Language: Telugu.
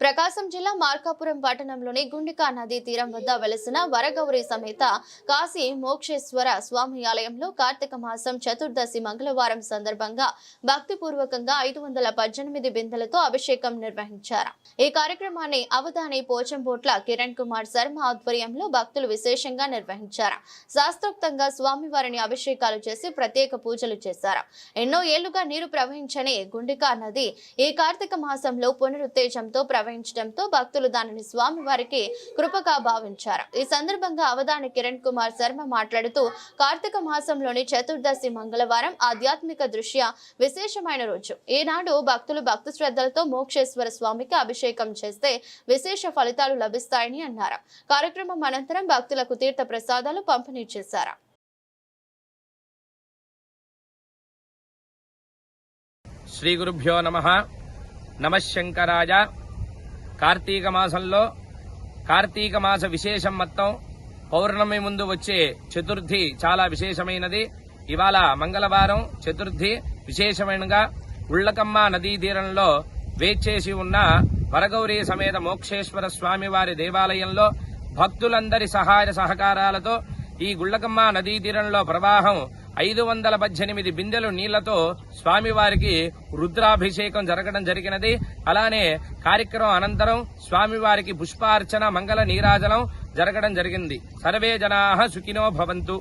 ప్రకాశం జిల్లా మార్కాపురం పట్టణంలోని గుండికా నదీ తీరం వద్ద వెలసిన వరగౌరి సమేత కాశీ మోక్షేశ్వర స్వామి ఆలయంలో కార్తీక మాసం చతుర్దశి మంగళవారం సందర్భంగా భక్తిపూర్వకంగా ఐదు వందల పద్దెనిమిది బిందెలతో అభిషేకం నిర్వహించారు. ఈ కార్యక్రమాన్ని అవధాని పోచంబోట్ల కిరణ్ కుమార్ శర్మ ఆధ్వర్యంలో భక్తులు విశేషంగా నిర్వహించారు. శాస్త్రోక్తంగా స్వామివారిని అభిషేకాలు చేసి ప్రత్యేక పూజలు చేశారు. ఎన్నో ఏళ్ళుగా నీరు ప్రవహించని గుండికా నది ఈ కార్తీక మాసంలో పునరుత్తేజంతో ప్రవహించడంతో భక్తులు దానిని స్వామివారికి కృపగా భావించారు. ఈ సందర్భంగా అవధాని కిరణ్ కుమార్ శర్మ మాట్లాడుతూ కార్తీక మాసంలోని చతుర్దశి మంగళవారం ఆధ్యాత్మిక దృష్ట్యా విశేషమైన రోజు. ఈనాడు భక్తులు భక్తి శ్రద్ధలతో మోక్షేశ్వర స్వామికి అభిషేకం చేస్తే విశేష ఫలితాలు లభిస్తాయని అన్నారు. కార్యక్రమం అనంతరం భక్తులకు తీర్థ ప్రసాదాలు పంపిణీ చేశారు. శ్రీ గురుభ్యో నమ. నమశంకరాయ కార్తీక మాసంలో కార్తీక మాస విశేషం మొత్తం పౌర్ణమి ముందు వచ్చే చతుర్థి చాలా విశేషమైనది. ఇవాళ మంగళవారం చతుర్థి. విశేషమైనగా ఉళ్ళకమ్మ నదీ తీరంలో వేచేసి ఉన్న వరగౌరీ సమేత మోక్షేశ్వర స్వామి వారి దేవాలయంలో భక్తులందరి సహాయ సహకారాలతో ఈ గుళ్ళకమ్మ నదీ తీరంలో ప్రవాహం ఐదు వందల పద్దెనిమిది బిందెలు నీళ్ళతో స్వామివారికి రుద్రాభిషేకం జరగడం జరిగినది. అలానే కార్యక్రమం అనంతరం స్వామివారికి పుష్పార్చన మంగళ నీరాజనం జరగడం జరిగింది. సర్వే జనా సుఖినో భవంతు.